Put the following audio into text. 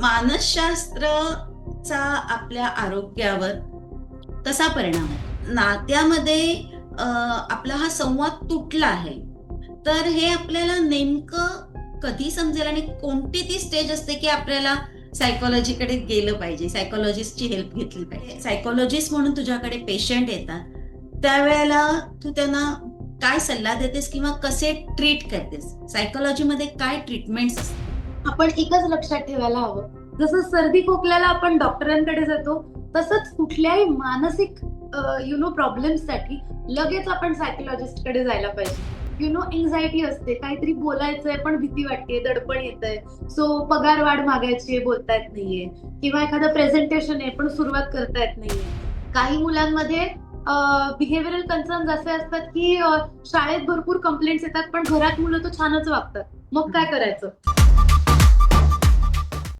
मानसशास्त्रचा आपल्या आरोग्यावर कसा परिणाम आहे नात्यामध्ये आपला हा संवाद तुटला आहे तर हे आपल्याला नेमकं कधी समजेल आणि कोणती ती स्टेज असते की आपल्याला सायकोलॉजीकडे गेलं पाहिजे सायकोलॉजिस्टची हेल्प घेतली पाहिजे? सायकोलॉजिस्ट म्हणून तुझ्याकडे पेशंट येतात त्यावेळेला तू त्यांना काय सल्ला देतेस किंवा कसे ट्रीट करतेस? सायकोलॉजीमध्ये काय ट्रीटमेंट्स असतात? आपण एकच लक्षात ठेवायला हवं. जसं सर्दी खोकल्याला आपण डॉक्टरांकडे जातो तसंच कुठल्याही मानसिक यु नो साठी लगेच आपण सायकोलॉजिस्टकडे जायला पाहिजे. यु नो एन्झायटी असते काहीतरी बोलायचंय पण भीती वाटते दडपण येत आहे सो पगार वाढ मागायची आहे, बोलता येत नाहीये. किंवा एखादं प्रेझेंटेशन आहे पण सुरुवात करता येत नाहीये. काही मुलांमध्ये बिहेव्हिअरल कन्सर्न असे असतात की शाळेत भरपूर कंप्लेंट्स येतात पण घरात मुलं तर छानच वागतात. मग काय करायचं?